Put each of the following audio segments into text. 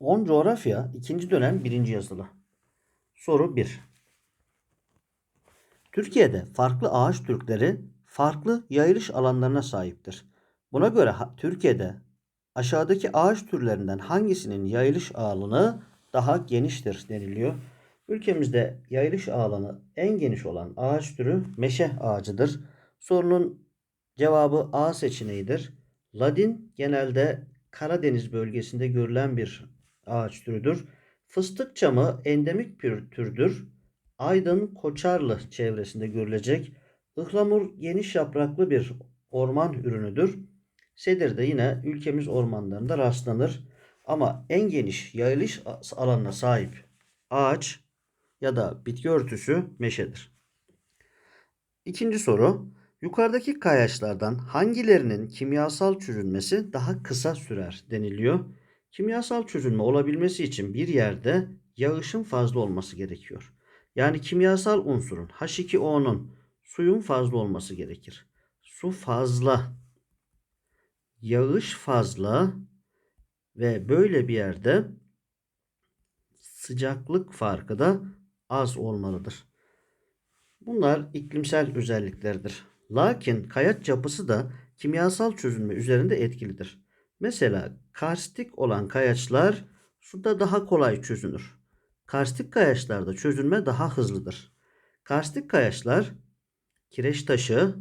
10 coğrafya 2. dönem 1. yazılı. Soru 1. Türkiye'de farklı ağaç türleri farklı yayılış alanlarına sahiptir. Buna göre Türkiye'de aşağıdaki ağaç türlerinden hangisinin yayılış alanı daha geniştir deniliyor. Ülkemizde yayılış alanı en geniş olan ağaç türü meşe ağacıdır. Sorunun cevabı A seçeneğidir. Ladin genelde Karadeniz bölgesinde görülen bir ağaç türüdür. Fıstık çamı endemik bir türdür. Aydın Koçarlı çevresinde görülecek. Ihlamur geniş yapraklı bir orman ürünüdür. Sedir de yine ülkemiz ormanlarında rastlanır. Ama en geniş yayılış alanına sahip ağaç ya da bitki örtüsü meşedir. İkinci soru. Yukarıdaki kayaçlardan hangilerinin kimyasal çözülmesi daha kısa sürer deniliyor. Kimyasal çözülme olabilmesi için bir yerde yağışın fazla olması gerekiyor. Yani kimyasal unsurun H2O'nun suyun fazla olması gerekir. Su fazla, yağış fazla ve böyle bir yerde sıcaklık farkı da az olmalıdır. Bunlar iklimsel özelliklerdir. Lakin kayaç yapısı da kimyasal çözülme üzerinde etkilidir. Mesela karstik olan kayaçlar suda daha kolay çözünür. Karstik kayaçlarda çözülme daha hızlıdır. Karstik kayaçlar kireç taşı,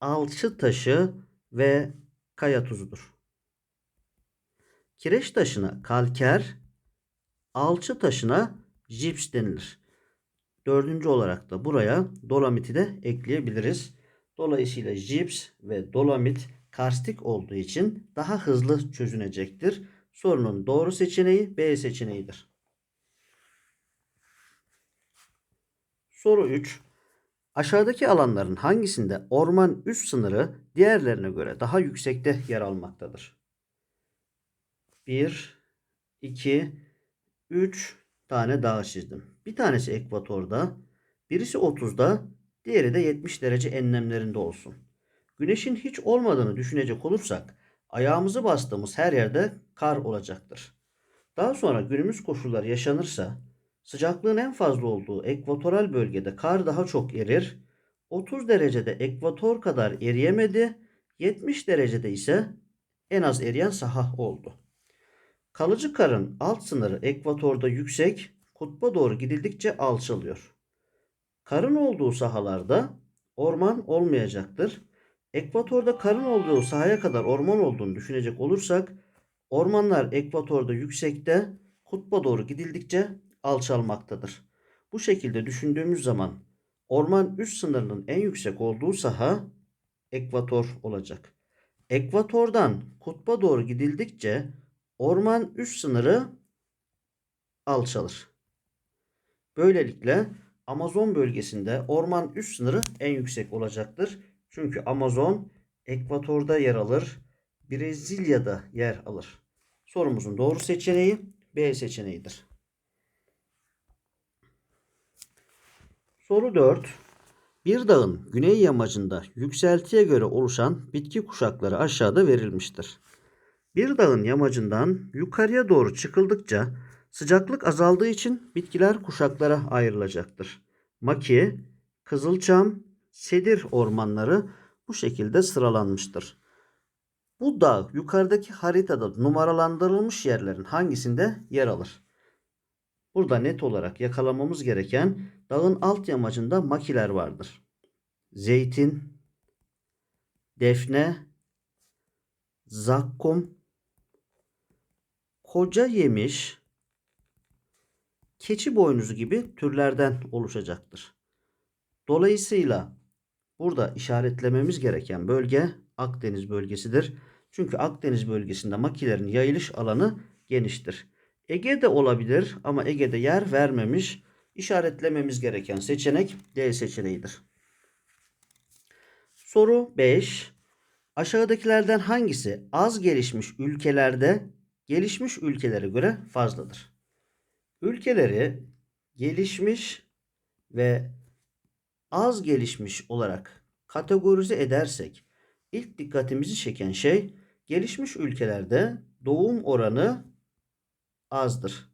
alçı taşı ve kaya tuzudur. Kireç taşına kalker, alçı taşına jips denilir. Dördüncü olarak da buraya dolomiti de ekleyebiliriz. Dolayısıyla jips ve dolomit karstik olduğu için daha hızlı çözünecektir. Sorunun doğru seçeneği B seçeneğidir. Soru 3. Aşağıdaki alanların hangisinde orman üst sınırı diğerlerine göre daha yüksekte yer almaktadır? 1, 2, 3 tane dağ çizdim. Bir tanesi ekvatorda, birisi 30'da, diğeri de 70 derece enlemlerinde olsun. Güneşin hiç olmadığını düşünecek olursak ayağımızı bastığımız her yerde kar olacaktır. Daha sonra günümüz koşulları yaşanırsa sıcaklığın en fazla olduğu ekvatoral bölgede kar daha çok erir. 30 derecede ekvator kadar eriyemedi. 70 derecede ise en az eriyen saha oldu. Kalıcı karın alt sınırı ekvatorda yüksek, kutba doğru gidildikçe alçalıyor. Karın olduğu sahalarda orman olmayacaktır. Ekvatorda karın olduğu sahaya kadar orman olduğunu düşünecek olursak ormanlar ekvatorda yüksekte, kutba doğru gidildikçe alçalmaktadır. Bu şekilde düşündüğümüz zaman orman üst sınırının en yüksek olduğu saha ekvator olacak. Ekvatordan kutba doğru gidildikçe orman üst sınırı alçalır. Böylelikle Amazon bölgesinde orman üst sınırı en yüksek olacaktır. Çünkü Amazon ekvatorda yer alır, Brezilya'da yer alır. Sorumuzun doğru seçeneği B seçeneğidir. Soru 4. Bir dağın güney yamacında yükseltiye göre oluşan bitki kuşakları aşağıda verilmiştir. Bir dağın yamacından yukarıya doğru çıkıldıkça sıcaklık azaldığı için bitkiler kuşaklara ayrılacaktır. Maki, kızılçam, sedir ormanları bu şekilde sıralanmıştır. Bu dağ yukarıdaki haritada numaralandırılmış yerlerin hangisinde yer alır? Burada net olarak yakalamamız gereken dağın alt yamacında makiler vardır. Zeytin, defne, zakkum, koca yemiş, keçi boynuzu gibi türlerden oluşacaktır. Dolayısıyla burada işaretlememiz gereken bölge Akdeniz bölgesidir. Çünkü Akdeniz bölgesinde makilerin yayılış alanı geniştir. Ege'de olabilir ama Ege'de yer vermemiş. İşaretlememiz gereken seçenek D seçeneğidir. Soru 5. Aşağıdakilerden hangisi az gelişmiş ülkelerde gelişmiş ülkelere göre fazladır? Ülkeleri gelişmiş ve az gelişmiş olarak kategorize edersek ilk dikkatimizi çeken şey gelişmiş ülkelerde doğum oranı azdır.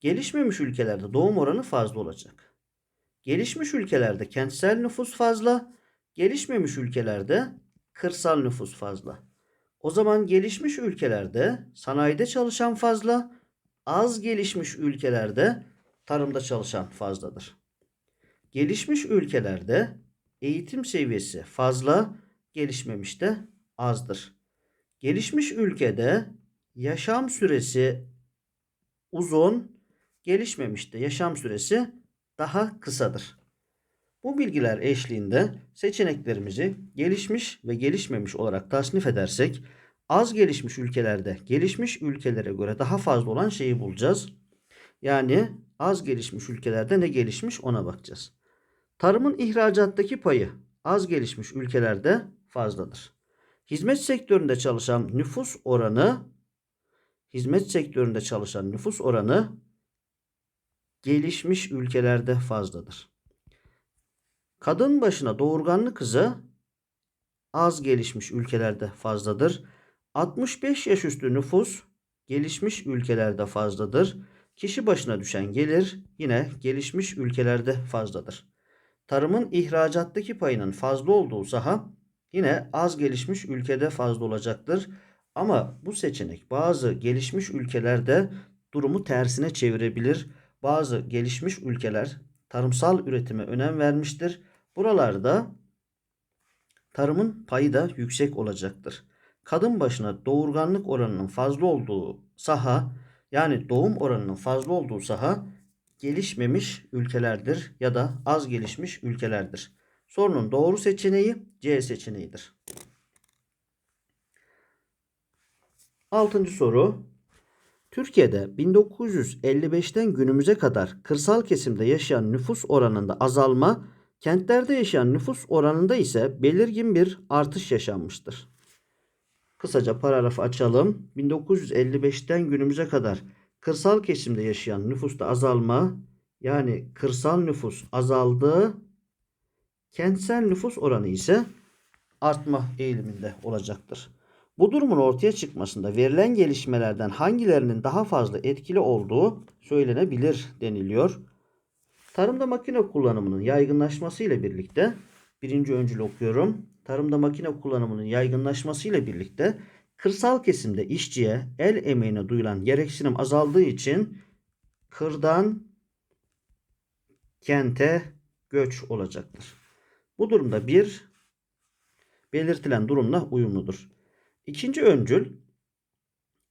Gelişmemiş ülkelerde doğum oranı fazla olacak. Gelişmiş ülkelerde kentsel nüfus fazla, gelişmemiş ülkelerde kırsal nüfus fazla. O zaman gelişmiş ülkelerde sanayide çalışan fazla, az gelişmiş ülkelerde tarımda çalışan fazladır. Gelişmiş ülkelerde eğitim seviyesi fazla, gelişmemiş de azdır. Gelişmiş ülkede yaşam süresi uzun, gelişmemişte yaşam süresi daha kısadır. Bu bilgiler eşliğinde seçeneklerimizi gelişmiş ve gelişmemiş olarak tasnif edersek az gelişmiş ülkelerde gelişmiş ülkelere göre daha fazla olan şeyi bulacağız. Yani az gelişmiş ülkelerde ne gelişmiş ona bakacağız. Tarımın ihracattaki payı az gelişmiş ülkelerde fazladır. Hizmet sektöründe çalışan nüfus oranı hizmet sektöründe çalışan nüfus oranı gelişmiş ülkelerde fazladır. Kadın başına doğurganlık hızı az gelişmiş ülkelerde fazladır. 65 yaş üstü nüfus gelişmiş ülkelerde fazladır. Kişi başına düşen gelir yine gelişmiş ülkelerde fazladır. Tarımın ihracattaki payının fazla olduğu saha yine az gelişmiş ülkede fazla olacaktır. Ama bu seçenek bazı gelişmiş ülkelerde durumu tersine çevirebilir. Bazı gelişmiş ülkeler tarımsal üretime önem vermiştir. Buralarda tarımın payı da yüksek olacaktır. Kadın başına doğurganlık oranının fazla olduğu saha yani doğum oranının fazla olduğu saha gelişmemiş ülkelerdir ya da az gelişmiş ülkelerdir. Sorunun doğru seçeneği C seçeneğidir. Altıncı soru. Türkiye'de 1955'ten günümüze kadar kırsal kesimde yaşayan nüfus oranında azalma, kentlerde yaşayan nüfus oranında ise belirgin bir artış yaşanmıştır. Kısaca paragrafı açalım. 1955'ten günümüze kadar kırsal kesimde yaşayan nüfusta azalma, yani kırsal nüfus azaldı, kentsel nüfus oranı ise artma eğiliminde olacaktır. Bu durumun ortaya çıkmasında verilen gelişmelerden hangilerinin daha fazla etkili olduğu söylenebilir deniliyor. Tarımda makine kullanımının yaygınlaşması ile birlikte birinci öncül okuyorum. Tarımda makine kullanımının yaygınlaşması ile birlikte kırsal kesimde işçiye el emeğine duyulan gereksinim azaldığı için kırdan kente göç olacaktır. Bu durumda bir belirtilen durumla uyumludur. İkinci öncül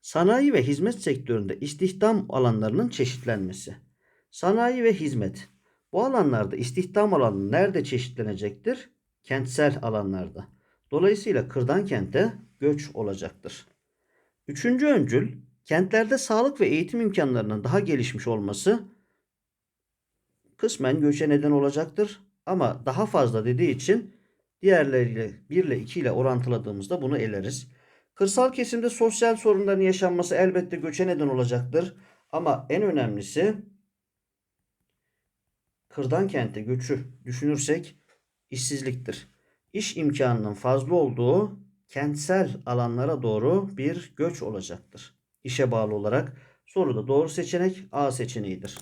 sanayi ve hizmet sektöründe istihdam alanlarının çeşitlenmesi. Sanayi ve hizmet. Bu alanlarda istihdam alanı nerede çeşitlenecektir? Kentsel alanlarda. Dolayısıyla kırdan kente göç olacaktır. Üçüncü öncül kentlerde sağlık ve eğitim imkanlarının daha gelişmiş olması kısmen göçe neden olacaktır. Ama daha fazla dediği için diğerleriyle 1 ile 2 ile orantıladığımızda bunu eleriz. Kırsal kesimde sosyal sorunların yaşanması elbette göçe neden olacaktır. Ama en önemlisi kırdan kente göçü düşünürsek işsizliktir. İş imkanının fazla olduğu kentsel alanlara doğru bir göç olacaktır. İşe bağlı olarak soruda doğru seçenek A seçeneğidir.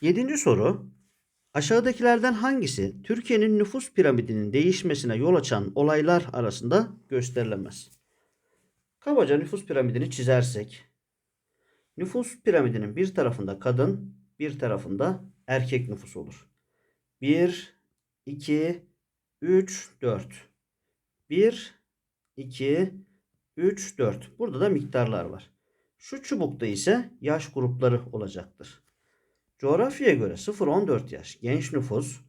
Yedinci soru. Aşağıdakilerden hangisi Türkiye'nin nüfus piramidinin değişmesine yol açan olaylar arasında gösterilemez? Kabaca nüfus piramidini çizersek nüfus piramidinin bir tarafında kadın, bir tarafında erkek nüfus olur. 1 2 3 4 1 2 3 4 Burada da miktarlar var. Şu çubukta ise yaş grupları olacaktır. Coğrafyaya göre 0-14 yaş genç nüfus,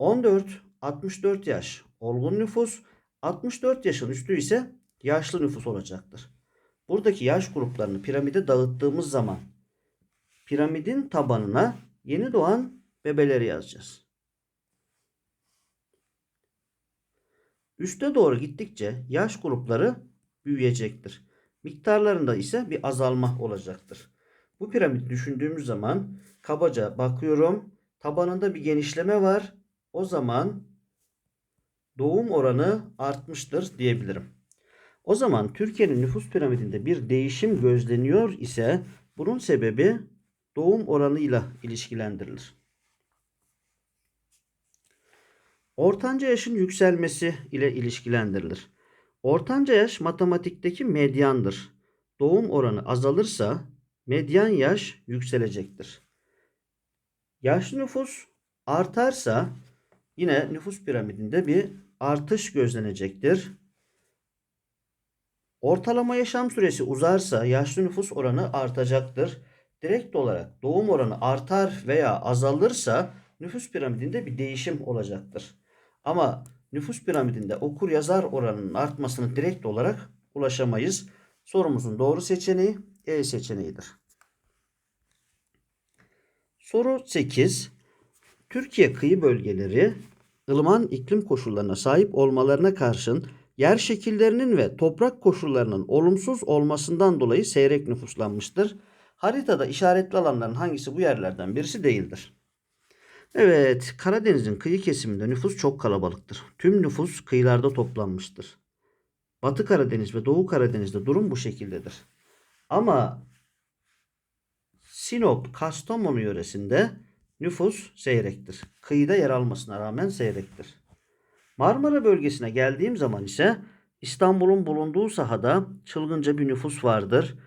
14-64 yaş olgun nüfus, 64 yaşın üstü ise yaşlı nüfus olacaktır. Buradaki yaş gruplarını piramide dağıttığımız zaman piramidin tabanına yeni doğan bebeleri yazacağız. Üste doğru gittikçe yaş grupları büyüyecektir. Miktarlarında ise bir azalma olacaktır. Bu piramit düşündüğümüz zaman kabaca bakıyorum. Tabanında bir genişleme var. O zaman doğum oranı artmıştır diyebilirim. O zaman Türkiye'nin nüfus piramidinde bir değişim gözleniyor ise bunun sebebi doğum oranıyla ilişkilendirilir. Ortanca yaşın yükselmesi ile ilişkilendirilir. Ortanca yaş matematikteki medyandır. Doğum oranı azalırsa medyan yaş yükselecektir. Yaşlı nüfus artarsa yine nüfus piramidinde bir artış gözlenecektir. Ortalama yaşam süresi uzarsa yaşlı nüfus oranı artacaktır. Direkt olarak doğum oranı artar veya azalırsa nüfus piramidinde bir değişim olacaktır. Ama nüfus piramidinde okur yazar oranının artmasını direkt olarak ulaşamayız. Sorumuzun doğru seçeneği E seçeneğidir. Soru 8. Türkiye kıyı bölgeleri ılıman iklim koşullarına sahip olmalarına karşın yer şekillerinin ve toprak koşullarının olumsuz olmasından dolayı seyrek nüfuslanmıştır. Haritada işaretli alanların hangisi bu yerlerden birisi değildir? Evet, Karadeniz'in kıyı kesiminde nüfus çok kalabalıktır. Tüm nüfus kıyılarda toplanmıştır. Batı Karadeniz ve Doğu Karadeniz'de durum bu şekildedir. Ama Sinop, Kastamonu yöresinde nüfus seyrektir. Kıyıda yer almasına rağmen seyrektir. Marmara bölgesine geldiğim zaman ise İstanbul'un bulunduğu sahada çılgınca bir nüfus vardır.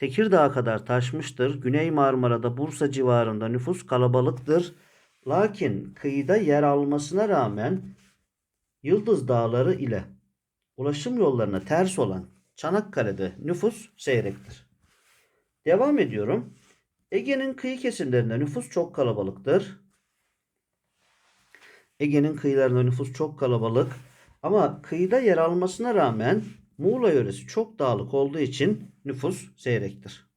Tekirdağ'a kadar taşmıştır. Güney Marmara'da Bursa civarında nüfus kalabalıktır. Lakin kıyıda yer almasına rağmen Yıldız Dağları ile ulaşım yollarına ters olan Çanakkale'de nüfus seyrektir. Devam ediyorum. Ege'nin kıyı kesimlerinde nüfus çok kalabalıktır. Ege'nin kıyılarında nüfus çok kalabalık. Ama kıyıda yer almasına rağmen Muğla yöresi çok dağlık olduğu için nüfus seyrektir.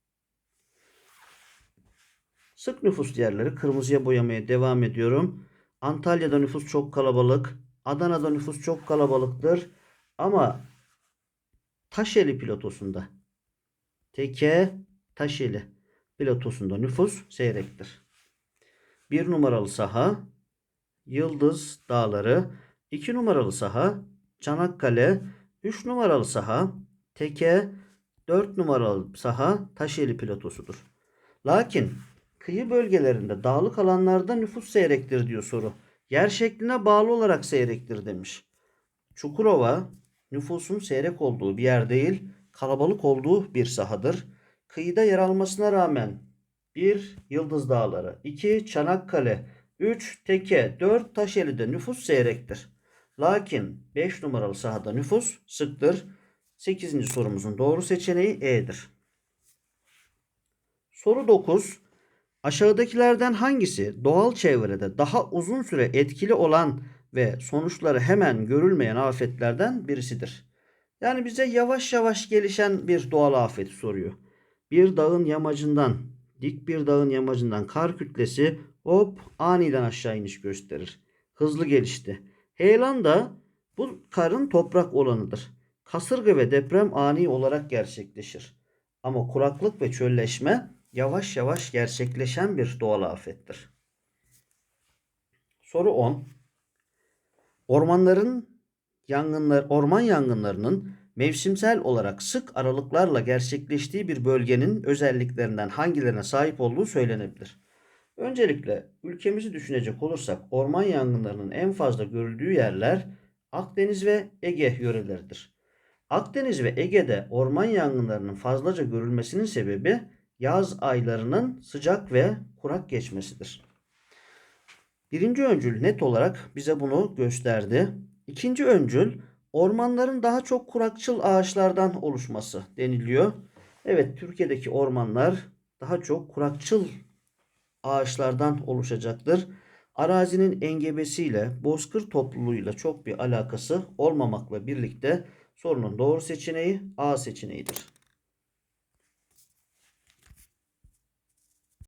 Sık nüfus yerleri kırmızıya boyamaya devam ediyorum. Antalya'da nüfus çok kalabalık. Adana'da nüfus çok kalabalıktır. Ama Taşeli pilotosunda Teke Taşeli pilotosunda nüfus seyrektir. Bir numaralı saha Yıldız Dağları, 2 numaralı saha Çanakkale, 3 numaralı saha Teke, 4 numaralı saha Taşeli pilotosudur. Lakin kıyı bölgelerinde dağlık alanlarda nüfus seyrektir diyor soru. Yer şekline bağlı olarak seyrektir demiş. Çukurova nüfusun seyrek olduğu bir yer değil, kalabalık olduğu bir sahadır. Kıyıda yer almasına rağmen 1. Yıldız Dağları 2. Çanakkale 3. Teke 4. Taşeli'de nüfus seyrektir. Lakin 5 numaralı sahada nüfus sıktır. 8. sorumuzun doğru seçeneği E'dir. Soru 9. Aşağıdakilerden hangisi doğal çevrede daha uzun süre etkili olan ve sonuçları hemen görülmeyen afetlerden birisidir? Yani bize yavaş yavaş gelişen bir doğal afet soruyor. Bir dağın yamacından, dik bir dağın yamacından kar kütlesi hop aniden aşağı iniş gösterir. Hızlı gelişti. Heyelan da bu karın toprak olanıdır. Kasırga ve deprem ani olarak gerçekleşir. Ama kuraklık ve çölleşme yavaş yavaş gerçekleşen bir doğal afettir. Soru 10. Ormanların yangınlar orman yangınlarının mevsimsel olarak sık aralıklarla gerçekleştiği bir bölgenin özelliklerinden hangilerine sahip olduğu söylenebilir. Öncelikle ülkemizi düşünecek olursak orman yangınlarının en fazla görüldüğü yerler Akdeniz ve Ege yöreleridir. Akdeniz ve Ege'de orman yangınlarının fazlaca görülmesinin sebebi yaz aylarının sıcak ve kurak geçmesidir. Birinci öncül net olarak bize bunu gösterdi. İkinci öncül ormanların daha çok kurakçıl ağaçlardan oluşması deniliyor. Evet Türkiye'deki ormanlar daha çok kurakçıl ağaçlardan oluşacaktır. Arazinin engebesiyle, bozkır topluluğuyla çok bir alakası olmamakla birlikte sorunun doğru seçeneği A seçeneğidir.